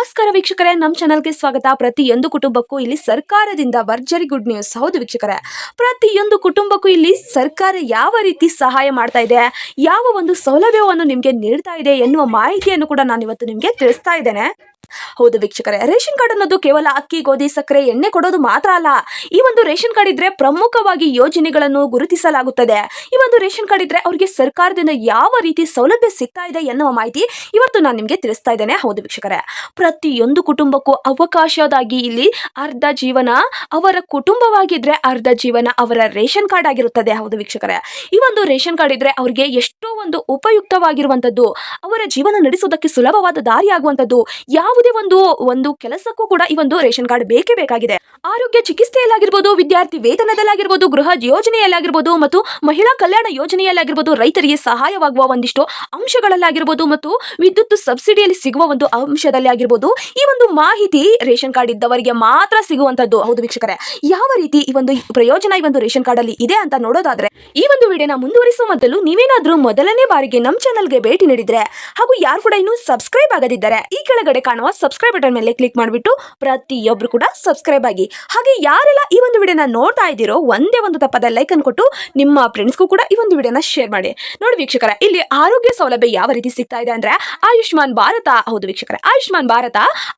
ನಮಸ್ಕಾರ ವೀಕ್ಷಕರೇ ನಮ್ಮ ಚಾನಲ್ಗೆ ಸ್ವಾಗತ. ಪ್ರತಿಯೊಂದು ಕುಟುಂಬಕ್ಕೂ ಇಲ್ಲಿ ಸರ್ಕಾರದಿಂದ ಭರ್ಜರಿ ಗುಡ್ ನ್ಯೂಸ್. ಹೌದು ವೀಕ್ಷಕರೇ, ಪ್ರತಿಯೊಂದು ಕುಟುಂಬಕ್ಕೂ ಇಲ್ಲಿ ಸರ್ಕಾರ ಯಾವ ರೀತಿ ಸಹಾಯ ಮಾಡ್ತಾ ಇದೆ, ಯಾವ ಒಂದು ಸೌಲಭ್ಯವನ್ನು ನಿಮಗೆ ನೀಡ್ತಾ ಇದೆ ಎನ್ನುವ ಮಾಹಿತಿಯನ್ನು ಕೂಡ ನಾನು ಇವತ್ತು ನಿಮಗೆ ತಿಳಿಸ್ತಾ ಇದ್ದೇನೆ. ಹೌದು ವೀಕ್ಷಕರೇ, ರೇಷನ್ ಕಾರ್ಡ್ ಅನ್ನೋದು ಕೇವಲ ಅಕ್ಕಿ, ಗೋಧಿ, ಸಕ್ಕರೆ, ಎಣ್ಣೆ ಕೊಡೋದು ಮಾತ್ರ ಅಲ್ಲ, ಈ ಒಂದು ರೇಷನ್ ಕಾರ್ಡ್ ಇದ್ರೆ ಪ್ರಮುಖವಾಗಿ ಯೋಜನೆಗಳನ್ನು ಗುರುತಿಸಲಾಗುತ್ತದೆ. ಈ ಒಂದು ರೇಷನ್ ಕಾರ್ಡ್ ಇದ್ರೆ ಅವರಿಗೆ ಸರ್ಕಾರದಿಂದ ಯಾವ ರೀತಿ ಸೌಲಭ್ಯ ಸಿಗ್ತಾ ಇದೆ ಎನ್ನುವ ಮಾಹಿತಿ ಇವತ್ತು ನಾನು ನಿಮಗೆ ತಿಳಿಸ್ತಾ ಇದ್ದೇನೆ. ಹೌದು ವೀಕ್ಷಕರೇ, ಪ್ರತಿಯೊಂದು ಕುಟುಂಬಕ್ಕೂ ಅವಕಾಶದಾಗಿ ಇಲ್ಲಿ ಅರ್ಧ ಜೀವನ ಅವರ ಕುಟುಂಬವಾಗಿದ್ರೆ ಅರ್ಧ ಜೀವನ ಅವರ ರೇಷನ್ ಕಾರ್ಡ್ ಆಗಿರುತ್ತದೆ. ಹೌದು ವೀಕ್ಷಕರೇ, ಈ ಒಂದು ರೇಷನ್ ಕಾರ್ಡ್ ಇದ್ರೆ ಅವರಿಗೆ ಎಷ್ಟೋ ಒಂದು ಉಪಯುಕ್ತವಾಗಿರುವಂತದ್ದು ಅವರ ಜೀವನ ನಡೆಸೋದಕ್ಕೆ ಸುಲಭವಾದ ದಾರಿ ಆಗುವಂತದ್ದು ಯಾವುದೇ ಒಂದು ಒಂದು ಕೆಲಸಕ್ಕೂ ಕೂಡ ಈ ಒಂದು ರೇಷನ್ ಕಾರ್ಡ್ ಬೇಕೇ ಬೇಕಾಗಿದೆ. ಆರೋಗ್ಯ ಚಿಕಿತ್ಸೆಯಲ್ಲಾಗಿರ್ಬೋದು, ವಿದ್ಯಾರ್ಥಿ ವೇತನದಲ್ಲಾಗಿರ್ಬೋದು, ಗೃಹ ಯೋಜನೆಯಲ್ಲಾಗಿರ್ಬೋದು ಮತ್ತು ಮಹಿಳಾ ಕಲ್ಯಾಣ ಯೋಜನೆಯಲ್ಲಾಗಿರ್ಬೋದು ರೈತರಿಗೆ ಸಹಾಯವಾಗುವ ಒಂದಿಷ್ಟು ಅಂಶಗಳಲ್ಲಾಗಿರ್ಬೋದು ಮತ್ತು ವಿದ್ಯುತ್ ಸಬ್ಸಿಡಿಯಲ್ಲಿ ಸಿಗುವ ಒಂದು ಅಂಶದಲ್ಲಿ ಆಗಿರ್ಬೋದು ಈ ಒಂದು ಮಾಹಿತಿ ರೇಷನ್ ಕಾರ್ಡ್ ಇದ್ದವರಿಗೆ ಮಾತ್ರ ಸಿಗುವಂತದ್ದು ಹೌದು ವೀಕ್ಷಕರೇ, ಯಾವ ರೀತಿ ಈ ಒಂದು ಪ್ರಯೋಜನ ಈ ಒಂದು ರೇಷನ್ ಕಾರ್ಡ್ ಅಲ್ಲಿ ಇದೆ ಅಂತ ನೋಡೋದಾದ್ರೆ, ಈ ಒಂದು ವಿಡಿಯೋನ ಮುಂದುವರಿಸುವ ಮೊದಲು ನೀವೇನಾದ್ರೂ ಮೊದಲನೇ ಬಾರಿಗೆ ನಮ್ಮ ಚಾನಲ್ಗೆ ಭೇಟಿ ನೀಡಿದ್ರೆ ಹಾಗೂ ಯಾರು ಕೂಡ ಇನ್ನೂ ಸಬ್ಸ್ಕ್ರೈಬ್ ಆಗದಿದ್ದಾರೆ, ಈ ಕೆಳಗಡೆ ಕಾಣುವ ಸಬ್ಸ್ಕ್ರೈಬ್ ಬಟನ್ ಮೇಲೆ ಕ್ಲಿಕ್ ಮಾಡಿಬಿಟ್ಟು ಪ್ರತಿಯೊಬ್ರು ಕೂಡ ಸಬ್ಸ್ಕ್ರೈಬ್ ಆಗಿ. ಹಾಗೆ ಯಾರೆಲ್ಲ ಈ ಒಂದು ವಿಡಿಯೋನ ನೋಡ್ತಾ ಇದ್ದೀರೋ ಒಂದೇ ಒಂದು ತಪ್ಪದ ಲೈಕ್ ಕೊಟ್ಟು ನಿಮ್ಮ ಫ್ರೆಂಡ್ಸ್ಗೂ ಕೂಡ ಈ ಒಂದು ವಿಡಿಯೋನ ಶೇರ್ ಮಾಡಿ. ನೋಡಿ ವೀಕ್ಷಕರ, ಇಲ್ಲಿ ಆರೋಗ್ಯ ಸೌಲಭ್ಯ ಯಾವ ರೀತಿ ಸಿಗ್ತಾ ಇದೆ ಅಂದ್ರೆ ಆಯುಷ್ಮಾನ್ ಭಾರತ, ಹೌದು ವೀಕ್ಷಕರ, ಆಯುಷ್ಮಾನ್ ಭಾರತ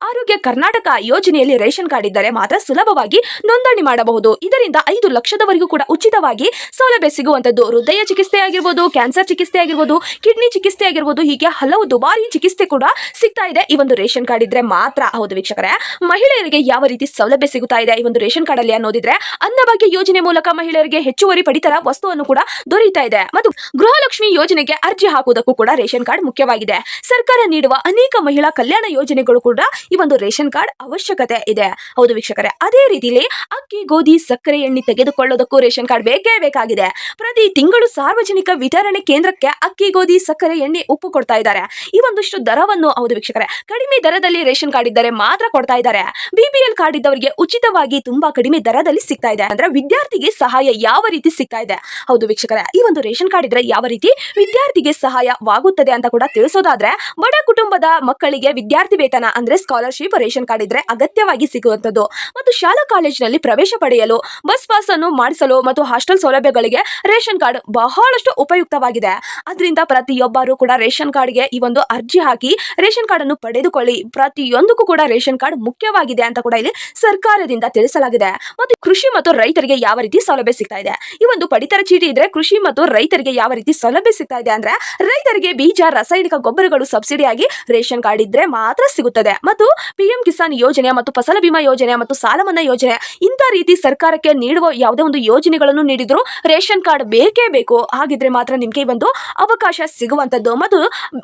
ಆರೋಗ್ಯ ಕರ್ನಾಟಕ ಯೋಜನೆಯಲ್ಲಿ ರೇಷನ್ ಕಾರ್ಡ್ ಇದ್ದರೆ ಮಾತ್ರ ಸುಲಭವಾಗಿ ನೋಂದಣಿ ಮಾಡಬಹುದು. ಇದರಿಂದ ಐದು ಲಕ್ಷದವರೆಗೂ ಕೂಡ ಉಚಿತವಾಗಿ ಸೌಲಭ್ಯ ಸಿಗುವಂತದ್ದು ಹೃದಯ ಚಿಕಿತ್ಸೆ ಆಗಿರ್ಬೋದು, ಕ್ಯಾನ್ಸರ್ ಚಿಕಿತ್ಸೆ ಆಗಿರ್ಬೋದು, ಕಿಡ್ನಿ ಚಿಕಿತ್ಸೆ ಆಗಿರ್ಬೋದು, ಹೀಗೆ ಹಲವು ದುಬಾರಿ ಚಿಕಿತ್ಸೆ ಕೂಡ ಸಿಗ್ತಾ ಇದೆ ಈ ಒಂದು ರೇಷನ್ ಇದ್ರೆ ಮಾತ್ರ ಹೌದು ವೀಕ್ಷಕರೇ. ಮಹಿಳೆಯರಿಗೆ ಯಾವ ರೀತಿ ಸೌಲಭ್ಯ ಸಿಗುತ್ತಾ ಇದೆ ಈ ಒಂದು ರೇಷನ್ ಕಾರ್ಡ್ ಅಲ್ಲಿ ಅನ್ನೋದಿದ್ರೆ ಅನ್ನಭಾಗ್ಯ ಯೋಜನೆ ಮೂಲಕ ಮಹಿಳೆಯರಿಗೆ ಹೆಚ್ಚುವರಿ ಪಡಿತರ ವಸ್ತುವನ್ನು ಕೂಡ ದೊರೆಯುತ್ತಾ ಇದೆ. ಮತ್ತು ಗೃಹಲಕ್ಷ್ಮಿ ಯೋಜನೆಗೆ ಅರ್ಜಿ ಹಾಕುವುದಕ್ಕೂ ಕೂಡ ರೇಷನ್ ಕಾರ್ಡ್ ಮುಖ್ಯವಾಗಿದೆ. ಸರ್ಕಾರ ನೀಡುವ ಅನೇಕ ಮಹಿಳಾ ಕಲ್ಯಾಣ ಯೋಜನೆಗಳು ಕೂಡ ಈ ಒಂದು ರೇಷನ್ ಕಾರ್ಡ್ ಅವಶ್ಯಕತೆ ಇದೆ. ಹೌದು ವೀಕ್ಷಕರೇ, ಅದೇ ರೀತಿಯಲ್ಲಿ ಅಕ್ಕಿ, ಗೋಧಿ, ಸಕ್ಕರೆ ಎಣ್ಣೆ ತೆಗೆದುಕೊಳ್ಳೋದಕ್ಕೂ ರೇಷನ್ ಕಾರ್ಡ್ ಬೇಕೇ ಬೇಕಾಗಿದೆ. ಪ್ರತಿ ತಿಂಗಳು ಸಾರ್ವಜನಿಕ ವಿತರಣೆ ಕೇಂದ್ರಕ್ಕೆ ಅಕ್ಕಿ, ಗೋಧಿ, ಸಕ್ಕರೆ, ಎಣ್ಣೆ ಉಪ್ಪು ಕೊಡ್ತಾ ಇದ್ದಾರೆ. ಈ ಒಂದಷ್ಟು ದರವನ್ನು ಹೌದು ವೀಕ್ಷಕರೇ, ಕಡಿಮೆ ದರದಲ್ಲಿ ರೇಷನ್ ಕಾರ್ಡ್ ಇದ್ದರೆ ಮಾತ್ರ ಕೊಡ್ತಾ ಇದ್ದಾರೆ. ಬಿಪಿಎಲ್ ಕಾರ್ಡ್ ಇದ್ದವರಿಗೆ ಉಚಿತವಾಗಿ ತುಂಬಾ ಕಡಿಮೆ ದರದಲ್ಲಿ ಸಿಗ್ತಾ ಇದೆ. ಅಂದ್ರೆ ವಿದ್ಯಾರ್ಥಿಗೆ ಸಹಾಯ ಯಾವ ರೀತಿ ಸಿಗ್ತಾ ಇದೆ? ಹೌದು ವೀಕ್ಷಕರ, ಈ ಒಂದು ರೇಷನ್ ಕಾರ್ಡ್ ಇದ್ರೆ ಯಾವ ರೀತಿ ವಿದ್ಯಾರ್ಥಿಗೆ ಸಹಾಯವಾಗುತ್ತದೆ ಅಂತ ಕೂಡ ತಿಳಿಸೋದಾದ್ರೆ, ಬಡ ಕುಟುಂಬದ ಮಕ್ಕಳಿಗೆ ವಿದ್ಯಾರ್ಥಿ ವೇತನ ಅಂದ್ರೆ ಸ್ಕಾಲರ್ಶಿಪ್ ರೇಷನ್ ಕಾರ್ಡ್ ಇದ್ರೆ ಅಗತ್ಯವಾಗಿ ಸಿಗುವಂತದ್ದು ಮತ್ತು ಶಾಲಾ ಕಾಲೇಜಿನಲ್ಲಿ ಪ್ರವೇಶ ಪಡೆಯಲು, ಬಸ್ ಪಾಸ್ ಅನ್ನು ಮಾಡಿಸಲು ಮತ್ತು ಹಾಸ್ಟೆಲ್ ಸೌಲಭ್ಯಗಳಿಗೆ ರೇಷನ್ ಕಾರ್ಡ್ ಬಹಳಷ್ಟು ಉಪಯುಕ್ತವಾಗಿದೆ. ಅದರಿಂದ ಪ್ರತಿಯೊಬ್ಬರು ಕೂಡ ರೇಷನ್ ಕಾರ್ಡ್ಗೆ ಈ ಒಂದು ಅರ್ಜಿ ಹಾಕಿ ರೇಷನ್ ಕಾರ್ಡ್ ಅನ್ನು ಪಡೆದುಕೊಳ್ಳಿ. ಪ್ರತಿಯೊಂದಕ್ಕೂ ಕೂಡ ರೇಷನ್ ಕಾರ್ಡ್ ಮುಖ್ಯವಾಗಿದೆ ಅಂತ ಕೂಡ ಇಲ್ಲಿ ಸರ್ಕಾರದಿಂದ ತಿಳಿಸಲಾಗಿದೆ. ಮತ್ತು ಕೃಷಿ ಮತ್ತು ರೈತರಿಗೆ ಯಾವ ರೀತಿ ಸೌಲಭ್ಯ ಸಿಗ್ತಾ ಇದೆ? ಈ ಒಂದು ಪಡಿತರ ಚೀಟಿ ಇದ್ರೆ ಕೃಷಿ ಮತ್ತು ರೈತರಿಗೆ ಯಾವ ರೀತಿ ಸೌಲಭ್ಯ ಸಿಗ್ತಾ ಇದೆ ಅಂದ್ರೆ ರೈತರಿಗೆ ಬೀಜ, ರಾಸಾಯನಿಕ ಗೊಬ್ಬರಗಳು ಸಬ್ಸಿಡಿಯಾಗಿ ರೇಷನ್ ಕಾರ್ಡ್ ಇದ್ರೆ ಮಾತ್ರ ಸಿಗುತ್ತದೆ. ಮತ್ತು ಪಿಎಂ ಕಿಸಾನ್ ಯೋಜನೆ ಮತ್ತು ಫಸಲ ಬಿಮಾ ಯೋಜನೆ ಮತ್ತು ಸಾಲ ಮನ್ನಾ ಯೋಜನೆ ಇಂಥ ರೀತಿ ಸರ್ಕಾರಕ್ಕೆ ನೀಡುವ ಯಾವುದೇ ಒಂದು ಯೋಜನೆಗಳನ್ನು ನೀಡಿದ್ರು ರೇಷನ್ ಕಾರ್ಡ್ ಬೇಕೇ ಬೇಕು. ಹಾಗಿದ್ರೆ ಮಾತ್ರ ನಿಮಗೆ ಒಂದು ಅವಕಾಶ ಸಿಗುವಂತದ್ದು ಮತ್ತು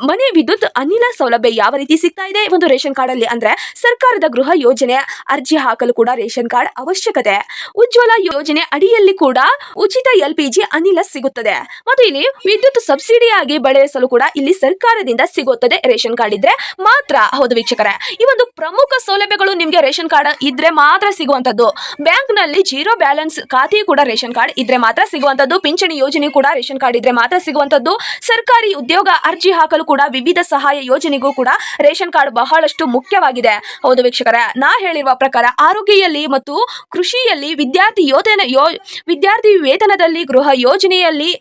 ಮನೆ ವಿದ್ಯುತ್ ಅನಿಲ ಸೌಲಭ್ಯ ಯಾವ ರೀತಿ ಸಿಗ್ತಾ ಇದೆ? ಒಂದು ರೇಷನ್ ಕಾರ್ಡ್ ಅಲ್ಲಿ ಅಂದ್ರೆ ಸರ್ಕಾರದ ಗೃಹ ಯೋಜನೆ ಅರ್ಜಿ ಹಾಕಲು ಕೂಡ ರೇಷನ್ ಕಾರ್ಡ್ ಅವಶ್ಯಕತೆ. ಉಜ್ವಲ ಯೋಜನೆ ಅಡಿಯಲ್ಲಿ ಕೂಡ ಉಚಿತ ಎಲ್ ಪಿ ಅನಿಲ ಸಿಗುತ್ತದೆ. ಮತ್ತು ಇಲ್ಲಿ ವಿದ್ಯುತ್ ಸಬ್ಸಿಡಿಯಾಗಿ ಬಳಸಲು ಕೂಡ ಇಲ್ಲಿ ಸರ್ಕಾರದಿಂದ ಸಿಗುತ್ತದೆ ರೇಷನ್ ಕಾರ್ಡ್ ಇದ್ರೆ ಮಾತ್ರ, ಹೌದು ವೀಕ್ಷಕರೇ. ಈ ಒಂದು ಪ್ರಮುಖ ಸೌಲಭ್ಯಗಳು ನಿಮ್ಗೆ ರೇಷನ್ ಕಾರ್ಡ್ ಇದ್ರೆ ಮಾತ್ರ ಸಿಗುವಂತದ್ದು ಬ್ಯಾಂಕ್ನಲ್ಲಿ ಜೀರೋ ಬ್ಯಾಲೆನ್ಸ್ ಖಾತೆ ಕೂಡ ರೇಷನ್ ಕಾರ್ಡ್ ಇದ್ರೆ ಮಾತ್ರ ಸಿಗುವಂತದ್ದು ಪಿಂಚಣಿ ಯೋಜನೆ ಕೂಡ ರೇಷನ್ ಕಾರ್ಡ್ ಇದ್ರೆ ಮಾತ್ರ ಸಿಗುವಂತದ್ದು ಸರ್ಕಾರಿ ಉದ್ಯೋಗ ಅರ್ಜಿ ಹಾಕಲು ಕೂಡ ವಿವಿಧ ಸಹಾಯ ಯೋಜನೆಗೂ ಕೂಡ ರೇಷನ್ ಕಾರ್ಡ್ ಬಹಳಷ್ಟು ಮುಖ್ಯವಾಗಿದೆ. ಹೌದು ವೀಕ್ಷಕರೇ, ನಾ ಹೇಳಿರುವ ಪ್ರಕಾರ ಆರೋಗ್ಯದಲ್ಲಿ ಮತ್ತು ಕೃಷಿಯಲ್ಲಿ ವಿದ್ಯಾರ್ಥಿ ಯೋಜನೆ ಯೋ, ವಿದ್ಯಾರ್ಥಿ ವೇತನದಲ್ಲಿ ಗೃಹ ಯೋಜನೆಯಲ್ಲಿ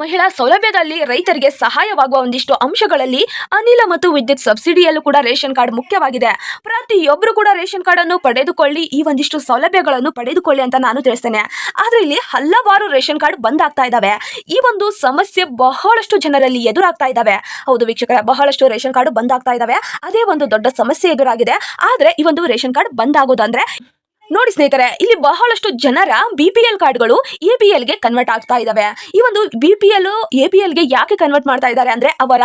ಮಹಿಳಾ ಸೌಲಭ್ಯದಲ್ಲಿ ರೈತರಿಗೆ ಸಹಾಯವಾಗುವ ಒಂದಿಷ್ಟು ಅಂಶಗಳಲ್ಲಿ ಅನಿಲ ಮತ್ತು ವಿದ್ಯುತ್ ಸಬ್ಸಿಡಿಯಲ್ಲೂ ಕೂಡ ರೇಷನ್ ಕಾರ್ಡ್ ಮುಖ್ಯವಾಗಿದೆ. ಪ್ರತಿಯೊಬ್ಬರು ಕೂಡ ರೇಷನ್ ಕಾರ್ಡ್ ಅನ್ನು ಪಡೆದುಕೊಳ್ಳಿ, ಈ ಒಂದಿಷ್ಟು ಸೌಲಭ್ಯಗಳನ್ನು ಪಡೆದುಕೊಳ್ಳಿ ಅಂತ ನಾನು ತಿಳಿಸ್ತೇನೆ. ಆದ್ರೆ ಇಲ್ಲಿ ಹಲವಾರು ರೇಷನ್ ಕಾರ್ಡ್ ಬಂದ್ ಆಗ್ತಾ ಇದಾವೆ. ಈ ಒಂದು ಸಮಸ್ಯೆ ಬಹಳಷ್ಟು ಜನರಲ್ಲಿ ಎದುರಾಗ್ತಾ ಇದಾವೆ. ಹೌದು ವೀಕ್ಷಕರ, ಬಹಳಷ್ಟು ರೇಷನ್ ಕಾರ್ಡ್ ಬಂದ್ ಆಗ್ತಾ ಇದಾವೆ. ಅದೇ ಒಂದು ದೊಡ್ಡ ಸಮಸ್ಯೆ ಎದುರಾಗಿದೆ. ಆದ್ರೆ ಈ ಒಂದು ರೇಷನ್ ಕಾರ್ಡ್ ಬಂದ್ ಆಗೋದಂದ್ರೆ ನೋಡಿ ಸ್ನೇಹಿತರೆ, ಇಲ್ಲಿ ಬಹಳಷ್ಟು ಜನರ ಬಿ ಪಿ ಎಲ್ ಕಾರ್ಡ್ಗಳು ಎ ಪಿ ಎಲ್ಗೆ ಕನ್ವರ್ಟ್ ಆಗ್ತಾ ಇದಾವೆ. ಈ ಒಂದು B P L A P ಎಲ್ಗೆ ಯಾಕೆ ಕನ್ವರ್ಟ್ ಮಾಡ್ತಾ ಇದ್ದಾರೆ ಅಂದ್ರೆ, ಅವರ,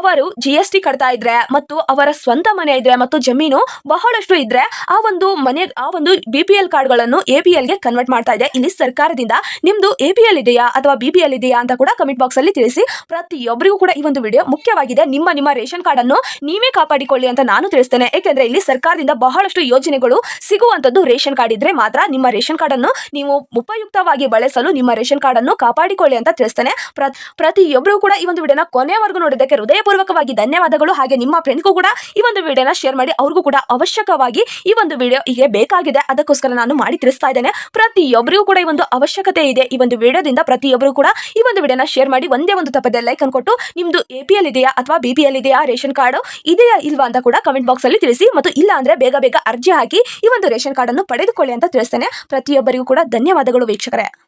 ಅವರು ಜಿ ಎಸ್ ಟಿ ಕಟ್ತಾ ಇದ್ರೆ ಮತ್ತು ಅವರ ಸ್ವಂತ ಮನೆ ಇದ್ರೆ ಮತ್ತು ಜಮೀನು ಬಹಳಷ್ಟು ಇದ್ರೆ ಆ ಒಂದು ಮನೆ, ಆ ಒಂದು ಬಿ ಪಿ ಎಲ್ ಕಾರ್ಡ್ಗಳನ್ನು ಎ ಪಿ ಎಲ್ಗೆ ಕನ್ವರ್ಟ್ ಮಾಡ್ತಾ ಇದೆ. ಇಲ್ಲಿ ಸರ್ಕಾರದಿಂದ ನಿಮ್ದು ಎ ಪಿ ಎಲ್ ಇದೆಯಾ ಅಥವಾ ಬಿ ಪಿ ಎಲ್ ಇದೆಯಾ ಅಂತ ಕೂಡ ಕಮೆಂಟ್ ಬಾಕ್ಸ್ ಅಲ್ಲಿ ತಿಳಿಸಿ. ಪ್ರತಿಯೊಬ್ಬರಿಗೂ ಕೂಡ ಈ ಒಂದು ವಿಡಿಯೋ ಮುಖ್ಯವಾಗಿದೆ. ನಿಮ್ಮ ನಿಮ್ಮ ರೇಷನ್ ಕಾರ್ಡ್ ಅನ್ನು ನೀವೇ ಕಾಪಾಡಿಕೊಳ್ಳಿ ಅಂತ ನಾನು ತಿಳಿಸ್ತೇನೆ. ಯಾಕೆಂದ್ರೆ ಇಲ್ಲಿ ಸರ್ಕಾರದಿಂದ ಬಹಳಷ್ಟು ಯೋಜನೆಗಳು ಸಿಗುವಂತದ್ದು ರೇಷನ್ ರೇಷನ್ ಕಾರ್ಡ್ ಇದ್ರೆ ಮಾತ್ರ ನಿಮ್ಮ ರೇಷನ್ ಕಾರ್ಡ್ ಅನ್ನು ನೀವು ಉಪಯುಕ್ತವಾಗಿ ಬಳಸಲು ನಿಮ್ಮ ರೇಷನ್ ಕಾರ್ಡ್ ಅನ್ನು ಕಾಪಾಡಿಕೊಳ್ಳಿ ಅಂತ ತಿಳಿಸ್ತೇನೆ. ಪ್ರ ಪ್ರತಿಯೊಬ್ಬರು ಕೂಡ ಈ ಒಂದು ವಿಡಿಯೋನ ಕೊನೆವರೆಗೂ ನೋಡಿದ್ದಕ್ಕೆ ಹೃದಯಪೂರ್ವಕವಾಗಿ ಧನ್ಯವಾದಗಳು. ಹಾಗೆ ನಿಮ್ಮ ಫ್ರೆಂಡ್ಗೂ ಕೂಡ ಈ ಒಂದು ವಿಡಿಯೋನ ಶೇರ್ ಮಾಡಿ ಅವ್ರಿಗೂ ಕೂಡ ಅವಶ್ಯಕವಾಗಿ ಈ ಒಂದು ವಿಡಿಯೋ ಹೀಗೆ ಬೇಕಾಗಿದೆ. ಅದಕ್ಕೋಸ್ಕರ ನಾನು ಮಾಡಿ ತಿಳಿಸ್ತಾ ಇದ್ದೇನೆ. ಪ್ರತಿಯೊಬ್ಬರಿಗೂ ಕೂಡ ಈ ಒಂದು ಅವಶ್ಯಕತೆ ಇದೆ ಈ ಒಂದು ವಿಡಿಯೋದಿಂದ. ಪ್ರತಿಯೊಬ್ಬರು ಕೂಡ ಈ ಒಂದು ವಿಡಿಯೋನ ಶೇರ್ ಮಾಡಿ ಒಂದೇ ಒಂದು ತಪ್ಪದೆ ಲೈಕ್ ಅನ್ಕೊಟ್ಟು ನಿಮ್ದು ಎ ಪಿ ಎಲ್ ಇದೆಯಾ ಅಥವಾ ಬಿ ಪಿ ಎಲ್ ಇದೆಯಾ, ರೇಷನ್ ಕಾರ್ಡ್ ಇದೆಯಾ ಇಲ್ವಾ ಅಂತ ಕೂಡ ಕಮೆಂಟ್ ಬಾಕ್ಸ್ ಅಲ್ಲಿ ತಿಳಿಸಿ. ಮತ್ತು ಇಲ್ಲ ಅಂದ್ರೆ ಬೇಗ ಬೇಗ ಅರ್ಜಿ ಹಾಕಿ ಈ ಒಂದು ರೇಷನ್ ಕಾರ್ಡ್ ಅನ್ನು ಪಡೆದುಕೊಳ್ಳಿ ಅಂತ ತಿಳಿಸ್ತೇನೆ. ಪ್ರತಿಯೊಬ್ಬರಿಗೂ ಕೂಡ ಧನ್ಯವಾದಗಳು ವೀಕ್ಷಕರೇ.